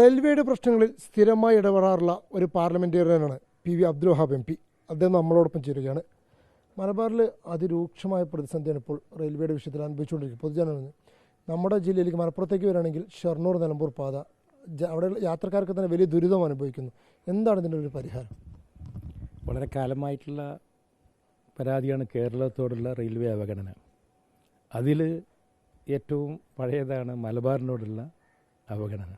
റെയിൽവേയുടെ പ്രശ്നങ്ങളിൽ സ്ഥിരമായി ഇടപെടാറുള്ള ഒരു പാർലമെന്റേറിയനാണ് P V Abdul Wahab M P. അദ്ദേഹം നമ്മളോടൊപ്പം ചേരുകയാണ്. മലബാറിൽ അതിരൂക്ഷമായ പ്രതിസന്ധിയാണ് ഇപ്പോൾ റെയിൽവേയുടെ വിഷയത്തിൽ അനുഭവിച്ചുകൊണ്ടിരിക്കുന്നത്. പൊതുജനങ്ങൾ നമ്മുടെ ജില്ലയിലേക്ക് മലപ്പുറത്തേക്ക് വരികയാണെങ്കിൽ ഷൊർണൂർ നിലമ്പൂർ പാത അവിടെ യാത്രക്കാർക്ക് തന്നെ വലിയ ദുരിതം അനുഭവിക്കുന്നു. എന്താണ് ഇതിന്റെ ഒരു പരിഹാരം? വളരെ കാലമായിട്ടുള്ള പരാതിയാണ് കേരളത്തോടുള്ള റെയിൽവേ അവഗണന. അതിൽ ഏറ്റവും പഴയതാണ് മലബാറിനോടുള്ള അവഗണന.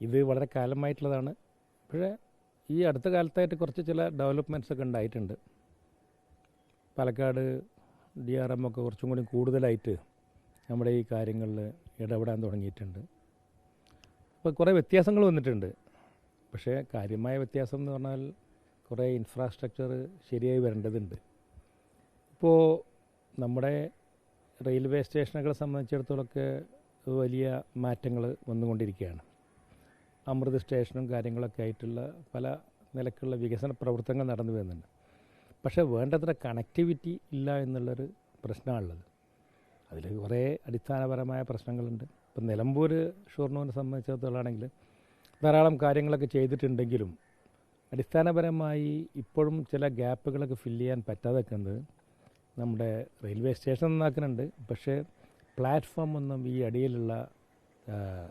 ഇത് വളരെ കാലമായിട്ടുള്ളതാണ്. പക്ഷേ ഈ അടുത്ത കാലത്തായിട്ട് കുറച്ച് ചില ഡെവലപ്മെന്റ്സ് ഒക്കെ ഉണ്ടായിട്ടുണ്ട്. പാലക്കാട് ഡി ആർ എം ഒക്കെ കുറച്ചും കൂടി കൂടുതലായിട്ട് നമ്മുടെ ഈ കാര്യങ്ങളിൽ ഇടപെടാൻ തുടങ്ങിയിട്ടുണ്ട്. അപ്പോൾ കുറേ വ്യത്യാസങ്ങൾ വന്നിട്ടുണ്ട്. പക്ഷേ കാര്യമായ വ്യത്യാസം എന്ന് പറഞ്ഞാൽ കുറേ ഇൻഫ്രാസ്ട്രക്ചർ ശരിയായി വരേണ്ടതുണ്ട്. ഇപ്പോൾ നമ്മുടെ റെയിൽവേ സ്റ്റേഷനുകളെ സംബന്ധിച്ചിടത്തോളമൊക്കെ വലിയ മാറ്റങ്ങൾ വന്നുകൊണ്ടിരിക്കുകയാണ്. അമൃത് സ്റ്റേഷനും കാര്യങ്ങളൊക്കെ ആയിട്ടുള്ള പല നിലക്കുള്ള വികസന പ്രവർത്തനങ്ങൾ നടന്നു വരുന്നുണ്ട്. പക്ഷേ വേണ്ടത്ര കണക്ടിവിറ്റി ഇല്ല എന്നുള്ളൊരു പ്രശ്നമാണുള്ളത്. അതിൽ കുറേ അടിസ്ഥാനപരമായ പ്രശ്നങ്ങളുണ്ട്. ഇപ്പം നിലമ്പൂർ ഷൊർണൂരിനെ സംബന്ധിച്ചിടത്തോളാണെങ്കിൽ ധാരാളം കാര്യങ്ങളൊക്കെ ചെയ്തിട്ടുണ്ടെങ്കിലും അടിസ്ഥാനപരമായി ഇപ്പോഴും ചില ഗ്യാപ്പുകളൊക്കെ ഫില്ല് ചെയ്യാൻ പറ്റാതെ നിൽക്കുന്നത് നമ്മുടെ റെയിൽവേ സ്റ്റേഷൻ നന്നാക്കുന്നുണ്ട്. പക്ഷേ പ്ലാറ്റ്ഫോം ഒന്നും ഈ അടിയിലുള്ള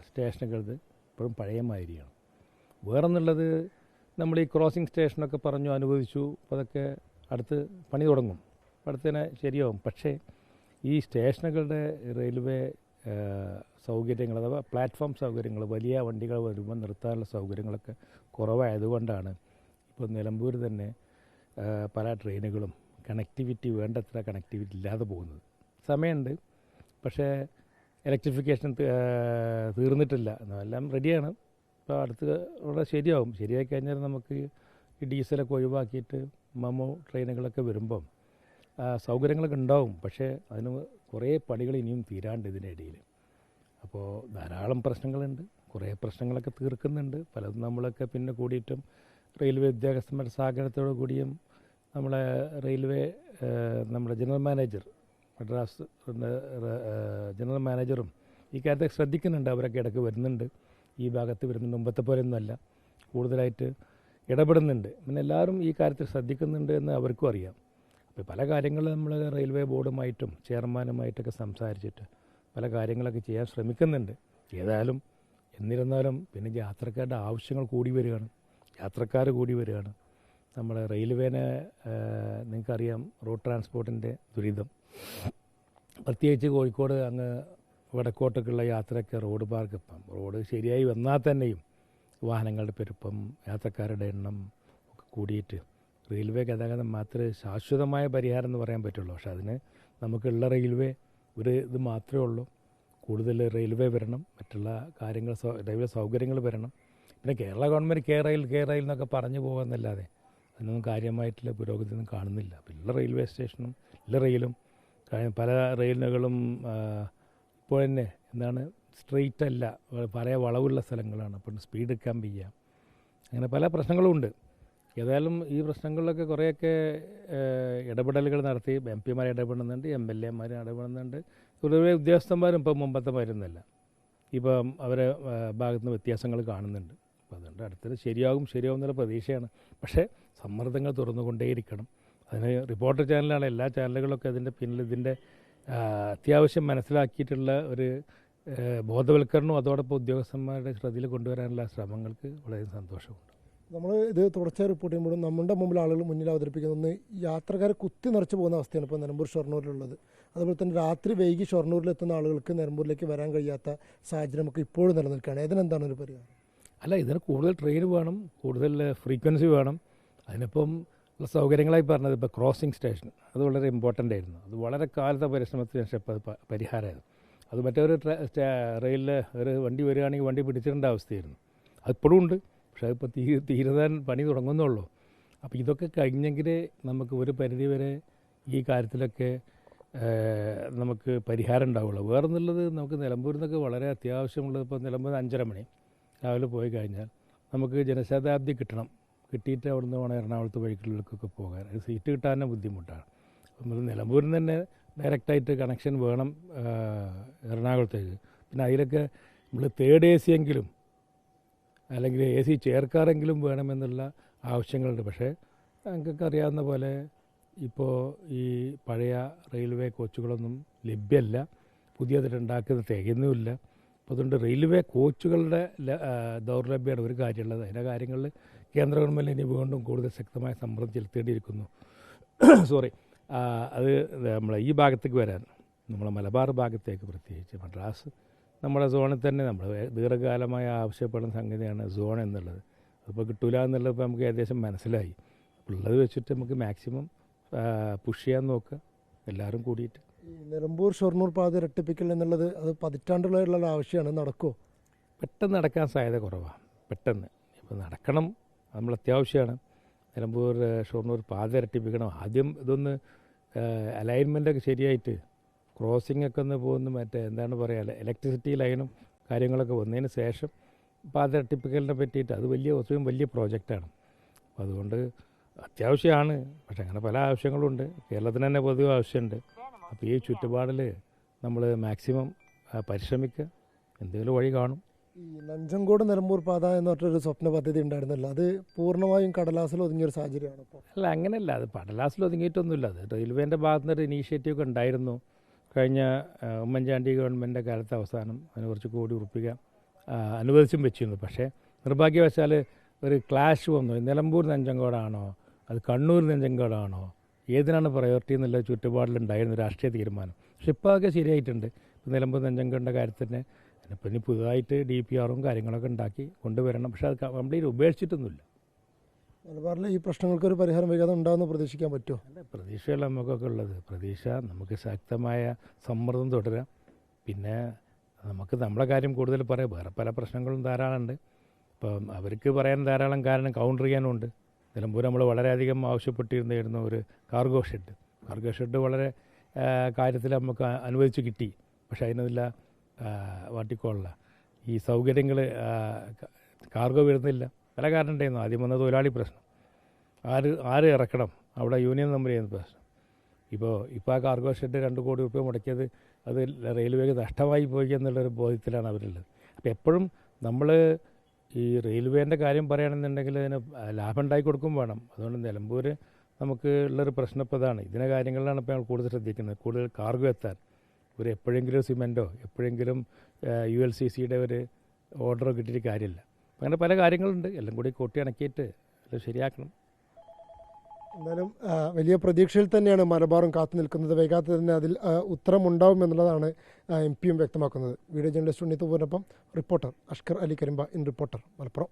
സ്റ്റേഷനുകളത് ഇപ്പോഴും പഴയ മാതിരിയാണ്. വേറൊന്നുള്ളത് നമ്മൾ ഈ ക്രോസിംഗ് സ്റ്റേഷനൊക്കെ പറഞ്ഞു അനുവദിച്ചു. അപ്പോൾ അതൊക്കെ അടുത്ത് പണി തുടങ്ങും. അടുത്തതിനെ ശരിയാവും. പക്ഷേ ഈ സ്റ്റേഷനുകളുടെ റെയിൽവേ സൗകര്യങ്ങൾ അഥവാ പ്ലാറ്റ്ഫോം സൗകര്യങ്ങൾ വലിയ വണ്ടികൾ വരുമ്പോൾ നിർത്താനുള്ള സൗകര്യങ്ങളൊക്കെ കുറവായതുകൊണ്ടാണ് ഇപ്പോൾ നിലമ്പൂർ തന്നെ പല ട്രെയിനുകളും കണക്ടിവിറ്റി വേണ്ടത്ര കണക്ടിവിറ്റി ഇല്ലാതെ പോകുന്നത്. സമയമുണ്ട്. പക്ഷേ ഇലക്ട്രിഫിക്കേഷൻ തീർന്നിട്ടില്ല. എല്ലാം റെഡിയാണ് ഇപ്പോൾ അടുത്ത് ഇവിടെ ശരിയാവും. ശരിയായി കഴിഞ്ഞാൽ നമുക്ക് ഈ ഡീസലൊക്കെ ഒഴിവാക്കിയിട്ട് മമോ ട്രെയിനുകളൊക്കെ വരുമ്പം സൗകര്യങ്ങളൊക്കെ ഉണ്ടാവും. പക്ഷേ അതിന് കുറേ പണികൾ ഇനിയും തീരാണ്ട് ഇതിനിടയിൽ അപ്പോൾ ധാരാളം പ്രശ്നങ്ങളുണ്ട്. കുറേ പ്രശ്നങ്ങളൊക്കെ തീർക്കുന്നുണ്ട്. പലതും നമ്മളൊക്കെ പിന്നെ കൂടിയിട്ടും റെയിൽവേ ഉദ്യോഗസ്ഥന്മാരുടെ സഹകരണത്തോടു കൂടിയും നമ്മളെ റെയിൽവേ നമ്മുടെ ജനറൽ മാനേജർ മദ്രാസ് ജനറൽ മാനേജറും ഈ കാര്യത്തെ ശ്രദ്ധിക്കുന്നുണ്ട്. അവരൊക്കെ ഇടയ്ക്ക് വരുന്നുണ്ട്. ഈ ഭാഗത്ത് വരുന്നുണ്ട്. മുമ്പത്തെ പോലെയൊന്നുമല്ല. കൂടുതലായിട്ട് ഇടപെടുന്നുണ്ട്. പിന്നെ എല്ലാവരും ഈ കാര്യത്തിൽ ശ്രദ്ധിക്കുന്നുണ്ട് എന്ന് അവർക്കും അറിയാം. അപ്പോൾ പല കാര്യങ്ങളും നമ്മൾ റെയിൽവേ ബോർഡുമായിട്ടും ചെയർമാനുമായിട്ടൊക്കെ സംസാരിച്ചിട്ട് പല കാര്യങ്ങളൊക്കെ ചെയ്യാൻ ശ്രമിക്കുന്നുണ്ട്. ഏതായാലും എന്നിരുന്നാലും പിന്നെ യാത്രക്കാരുടെ ആവശ്യങ്ങൾ കൂടി വരികയാണ്. യാത്രക്കാർ കൂടി വരികയാണ്. നമ്മുടെ റെയിൽവേനെ നിങ്ങൾക്കറിയാം റോഡ് ട്രാൻസ്പോർട്ടിന്റെ ദുരിതം. പ്രത്യേകിച്ച് കോഴിക്കോട് അങ്ങ് വടക്കോട്ടൊക്കെയുള്ള യാത്രയ്ക്ക് റോഡ് പാർക്ക് ഇപ്പം. റോഡ് ശരിയായി വന്നാൽ തന്നെയും വാഹനങ്ങളുടെ പെരുപ്പം യാത്രക്കാരുടെ എണ്ണം ഒക്കെ കൂടിയിട്ട് റെയിൽവേ ഗതാഗതം മാത്രമേ ശാശ്വതമായ പരിഹാരം എന്ന് പറയാൻ പറ്റുള്ളൂ. പക്ഷെ അതിന് നമുക്കുള്ള റെയിൽവേ ഒരു ഇത് മാത്രമേ ഉള്ളൂ. കൂടുതൽ റെയിൽവേ വരണം മറ്റുള്ള കാര്യങ്ങൾ റെയിൽവേ സൗകര്യങ്ങൾ വരണം. പിന്നെ Kerala government K rail K rail എന്നൊക്കെ പറഞ്ഞു പോകുന്നല്ലാതെ അതിനൊന്നും കാര്യമായിട്ടുള്ള പുരോഗതി ഒന്നും കാണുന്നില്ല ഉള്ള റെയിൽവേ സ്റ്റേഷനും എല്ലാ റെയിലും. പല റെയിലുകളും ഇപ്പോൾ തന്നെ എന്താണ് സ്ട്രെയിറ്റ് അല്ല. പല വളവുള്ള സ്ഥലങ്ങളാണ്. അപ്പോൾ സ്പീഡ് എടുക്കാൻ വയ്യ. അങ്ങനെ പല പ്രശ്നങ്ങളും ഉണ്ട്. ഏതായാലും ഈ പ്രശ്നങ്ങളിലൊക്കെ കുറേയൊക്കെ ഇടപെടലുകൾ നടത്തി. എം പിമാർ ഇടപെടുന്നുണ്ട് എം എൽ എമാർ ഇടപെടുന്നുണ്ട്. പൊതുവെ ഉദ്യോഗസ്ഥന്മാരും ഇപ്പം മുമ്പത്തെ മരുന്നല്ല ഇപ്പം അവരെ ഭാഗത്തുനിന്ന് ഭാഗത്ത് വ്യത്യാസങ്ങൾ കാണുന്നുണ്ട്. അപ്പോൾ അതുകൊണ്ട് അടുത്തത് ശരിയാകും ശരിയാകും എന്നുള്ള പ്രതീക്ഷയാണ്. പക്ഷേ സമ്മർദ്ദങ്ങൾ തുറന്നുകൊണ്ടേയിരിക്കണം. അതിന് റിപ്പോർട്ടർ ചാനലാണ് എല്ലാ ചാനലുകളൊക്കെ അതിന്റെ പിന്നിൽ ഇതിന്റെ അത്യാവശ്യം മനസ്സിലാക്കിയിട്ടുള്ള ഒരു ബോധവൽക്കരണവും അതോടൊപ്പം ഉദ്യോഗസ്ഥന്മാരുടെ ശ്രദ്ധയിൽ കൊണ്ടുവരാനുള്ള ശ്രമങ്ങൾക്ക് വളരെ സന്തോഷമുണ്ട്. നമ്മൾ ഇത് തുടർച്ചയായി റിപ്പോർട്ട് ചെയ്യുമ്പോൾ നമ്മുടെ മുമ്പിൽ ആളുകൾ മുന്നിൽ അവതരിപ്പിക്കുന്ന ഒന്ന് യാത്രക്കാരെ കുത്തി നിറച്ച് പോകുന്ന അവസ്ഥയാണ് ഇപ്പോൾ നിലമ്പൂർ ഷൊർണൂരിലുള്ളത്. അതുപോലെ തന്നെ രാത്രി വൈകി ഷൊർണൂരിലെത്തുന്ന ആളുകൾക്ക് നിലമ്പൂരിലേക്ക് വരാൻ കഴിയാത്ത സാഹചര്യം സാഹചര്യമൊക്കെ ഇപ്പോഴും നിലനിൽക്കുകയാണ്. ഇതിനെന്താണ് ഒരു പരിഹാരം? അല്ല ഇതിന് കൂടുതൽ ട്രെയിൻ വേണം കൂടുതൽ ഫ്രീക്വൻസി വേണം. അതിനിപ്പം സൗകര്യങ്ങളായി പറഞ്ഞത് ഇപ്പോൾ ക്രോസിംഗ് സ്റ്റേഷൻ അത് വളരെ ഇമ്പോർട്ടന്റ് ആയിരുന്നു. അത് വളരെ കാലത്തെ പരിശ്രമത്തിന് ശേഷം അത് പരിഹാരമായിരുന്നു അത് മറ്റൊരു റെയിലിൽ ഒരു വണ്ടി വരികയാണെങ്കിൽ വണ്ടി പിടിച്ചിടേണ്ട അവസ്ഥയായിരുന്നു. അതിപ്പോഴും ഉണ്ട് പക്ഷേ അതിപ്പോൾ തീ തീരുതാൻ പണി തുടങ്ങുന്നുള്ളൂ. അപ്പോൾ ഇതൊക്കെ കഴിഞ്ഞെങ്കിൽ നമുക്ക് ഒരു പരിധി വരെ ഈ കാര്യത്തിലൊക്കെ നമുക്ക് പരിഹാരം ഉണ്ടാവുള്ളൂ. വേറൊന്നുള്ളത് നമുക്ക് നിലമ്പൂരിൽ നിന്നൊക്കെ വളരെ അത്യാവശ്യമുള്ളത് ഇപ്പോൾ നിലമ്പൂർ അഞ്ചര മണി. രാവിലെ പോയി കഴിഞ്ഞാൽ നമുക്ക് ജനശതാബ്ദി കിട്ടണം. കിട്ടിയിട്ട് അവിടുന്ന് വേണം എറണാകുളത്ത് വഴിക്കുള്ളിലേക്കൊക്കെ പോകാൻ. അത് സീറ്റ് കിട്ടാൻ തന്നെ ബുദ്ധിമുട്ടാണ്. നമ്മൾ നിലമ്പൂരിൽ തന്നെ ഡയറക്റ്റായിട്ട് കണക്ഷൻ വേണം എറണാകുളത്തേക്ക്. പിന്നെ അതിലൊക്കെ നമ്മൾ തേർഡ് എ സി എങ്കിലും അല്ലെങ്കിൽ എ സി ചേർക്കാറെങ്കിലും വേണമെന്നുള്ള ആവശ്യങ്ങളുണ്ട്. പക്ഷേ ഞങ്ങൾക്ക് അറിയാവുന്ന പോലെ ഇപ്പോൾ ഈ പഴയ റെയിൽവേ കോച്ചുകളൊന്നും ലഭ്യമല്ല. പുതിയതായിട്ട് ഉണ്ടാക്കുന്നത് തികയുന്നുമില്ല. അതുകൊണ്ട് റെയിൽവേ കോച്ചുകളുടെ ദൗർലഭ്യമാണ് ഒരു കാര്യമുള്ളത്. അതിന്റെ കാര്യങ്ങളിൽ കേന്ദ്ര ഗവൺമെന്റ് ഇനി വീണ്ടും കൂടുതൽ ശക്തമായ സമ്മർദ്ദം ചെലുത്തേണ്ടിയിരിക്കുന്നു. സോറി അത് നമ്മളെ ഈ ഭാഗത്തേക്ക് വരാൻ നമ്മളെ മലബാർ ഭാഗത്തേക്ക് പ്രത്യേകിച്ച് മദ്രാസ് നമ്മുടെ സോണിൽ തന്നെ നമ്മൾ ദീർഘകാലമായി ആവശ്യപ്പെടുന്ന സംഗതിയാണ് സോൺ എന്നുള്ളത്. അതിപ്പോൾ കിട്ടൂല എന്നുള്ളത് ഇപ്പോൾ നമുക്ക് ഏകദേശം മനസ്സിലായി. ഉള്ളത് വെച്ചിട്ട് നമുക്ക് മാക്സിമം പുഷ് ചെയ്യാൻ നോക്കുക. എല്ലാവരും കൂടിയിട്ട്. ഈ നിലമ്പൂർ ഷൊർണൂർ പാത ഇരട്ടിപ്പിക്കൽ എന്നുള്ളത് അത് പതിറ്റാണ്ടുള്ള ആവശ്യമാണ്. നടക്കുമോ പെട്ടെന്ന് നടക്കാൻ സാധ്യത കുറവാണ് പെട്ടെന്ന്. ഇപ്പോൾ നടക്കണം. നമ്മൾ അത്യാവശ്യമാണ്. നിലമ്പൂർ ഷൊർണൂർ പാത ഇരട്ടിപ്പിക്കണം. ആദ്യം ഇതൊന്ന് അലൈൻമെന്റൊക്കെ ശരിയായിട്ട് ക്രോസിംഗ് ഒക്കെ ഒന്ന് പോകുന്ന. മറ്റേ എന്താണ് പറയുക ഇലക്ട്രിസിറ്റി ലൈനും കാര്യങ്ങളൊക്കെ വന്നതിന് ശേഷം പാത ഇരട്ടിപ്പിക്കലിനെ പറ്റിയിട്ട് അത് വലിയ ഒത്തിരി വലിയ പ്രോജക്റ്റാണ് അപ്പോൾ അതുകൊണ്ട് അത്യാവശ്യമാണ്. പക്ഷേ അങ്ങനെ പല ആവശ്യങ്ങളുണ്ട്. കേരളത്തിന് തന്നെ പൊതുവെ ആവശ്യമുണ്ട്. അപ്പോൾ ഈ ചുറ്റുപാടിൽ നമ്മൾ മാക്സിമം പരിശ്രമിക്കുക എന്തെങ്കിലും വഴി കാണും. ഈ നഞ്ചങ്കോട് നിലമ്പൂർ പാത എന്ന് പറഞ്ഞൊരു സ്വപ്ന പദ്ധതി ഉണ്ടായിരുന്നല്ലോ. അത് പൂർണമായും കടലാസിൽ ഒതുങ്ങിയൊരു സാഹചര്യമാണ് ഇപ്പോൾ അല്ല അങ്ങനെയല്ല അത് കടലാസിൽ ഒതുങ്ങിയിട്ടൊന്നുമില്ല. അത് റെയിൽവേന്റെ ഭാഗത്തു നിന്നൊരു ഇനീഷ്യേറ്റീവ് ഒക്കെ ഉണ്ടായിരുന്നു. കഴിഞ്ഞ ഉമ്മൻചാണ്ടി ഗവൺമെന്റിന്റെ കാലത്ത് അവസാനം അതിന് കുറച്ച് കോടി ഉറപ്പിക്കുക അനുവദിച്ചും വെച്ചിരുന്നു. പക്ഷേ നിർഭാഗ്യവശാൽ ഒരു ക്ലാഷ് വന്നു. നിലമ്പൂർ നെഞ്ചങ്കോടാണോ അത് കണ്ണൂർ നെഞ്ചങ്കോടാണോ ഏതിനാണ് പ്രയോറിറ്റി എന്നുള്ള ചുറ്റുപാടിലുണ്ടായിരുന്നു രാഷ്ട്രീയ തീരുമാനം. പക്ഷെ ഇപ്പോൾ അതൊക്കെ ശരിയായിട്ടുണ്ട്. ഇപ്പോൾ നിലമ്പൂർ നെഞ്ചങ്കണ്ട കാര്യത്തിൽ തന്നെ ഇപ്പോൾ ഇനി പുതുതായിട്ട് ഡി പി ആറും കാര്യങ്ങളൊക്കെ ഉണ്ടാക്കി കൊണ്ടുവരണം. പക്ഷെ അത് കംപ്ലീറ്റ് ഉപേക്ഷിച്ചിട്ടൊന്നുമില്ല. മലബാറിൽ ഈ പ്രശ്നങ്ങൾക്ക് ഒരു പരിഹാരം വൈകാതെ ഉണ്ടാകുമെന്ന് പ്രതീക്ഷിക്കാൻ പറ്റുമോ? അല്ല പ്രതീക്ഷയല്ല നമുക്കൊക്കെ ഉള്ളത്. പ്രതീക്ഷ നമുക്ക് ശക്തമായ സമ്മർദ്ദം തുടരാം. പിന്നെ നമുക്ക് നമ്മളെ കാര്യം കൂടുതൽ പറയാം. വേറെ പല പ്രശ്നങ്ങളും ധാരാളമുണ്ട്. ഇപ്പം അവർക്ക് പറയാൻ ധാരാളം കാരണം കൗണ്ടർ ചെയ്യാനുണ്ട് നിലമ്പൂർ നമ്മൾ വളരെയധികം ആവശ്യപ്പെട്ടിരുന്നിരുന്ന ഒരു കാർഗോ ഷെഡ് കാർഗോ ഷെഡ് വളരെ കാര്യത്തിൽ നമുക്ക് അനുവദിച്ച് കിട്ടി. പക്ഷെ അതിനില്ല വാട്ടിക്കോളില്ല ഈ സൗകര്യങ്ങൾ കാർഗോ വരുന്നില്ല. പല കാരണം ഉണ്ടായിരുന്നു ആദ്യം വന്ന തൊഴിലാളി പ്രശ്നം. ആര് ആര് ഇറക്കണം? അവിടെ യൂണിയൻ നമ്പർ ചെയ്യുന്ന പ്രശ്നം. ഇപ്പോൾ ഇപ്പോൾ ആ കാർഗോ ഷെഡ് രണ്ട് കോടി രൂപ മുടക്കിയത് അത് റെയിൽവേക്ക് നഷ്ടമായി പോയി എന്നുള്ളൊരു ബോധ്യത്തിലാണ് അവരുള്ളത്. അപ്പോൾ എപ്പോഴും നമ്മൾ ഈ റെയിൽവേന്റെ കാര്യം പറയുകയാണെന്നുണ്ടെങ്കിൽ അതിന് ലാഭം ഉണ്ടാക്കി കൊടുക്കും വേണം. അതുകൊണ്ട് നിലമ്പൂർ നമുക്ക് ഉള്ളൊരു പ്രശ്നം ഇപ്പോൾ ഇതാണ്. ഇതിനെ കാര്യങ്ങളിലാണ് ഇപ്പോൾ ഞങ്ങൾ കൂടുതൽ ശ്രദ്ധിക്കുന്നത്. കൂടുതൽ കാർഗോ എത്താൻ. ഒരു എപ്പോഴെങ്കിലും സിമെന്റോ എപ്പോഴെങ്കിലും യു എൽ സി സിയുടെ ഒരു ഓർഡറോ കിട്ടിയിട്ട് കാര്യമില്ല. അങ്ങനെ പല കാര്യങ്ങളുണ്ട്. എല്ലാം കൂടി കൊട്ടി അണക്കിയിട്ട് അത് ശരിയാക്കണം. എന്തായാലും ആ, വലിയ പ്രതീക്ഷയിൽ തന്നെയാണ് മലബാറും കാത്തു നിൽക്കുന്നത്. വൈകാതെ തന്നെ അതിൽ ആ, ഉത്തരം ഉണ്ടാവും എന്നുള്ളതാണ് എം പിയും വ്യക്തമാക്കുന്നത്. Video journalist ഉണ്ണിത്തുപൂരിനൊപ്പം reporter Ashkar Ali Karimba in reporter Malappuram.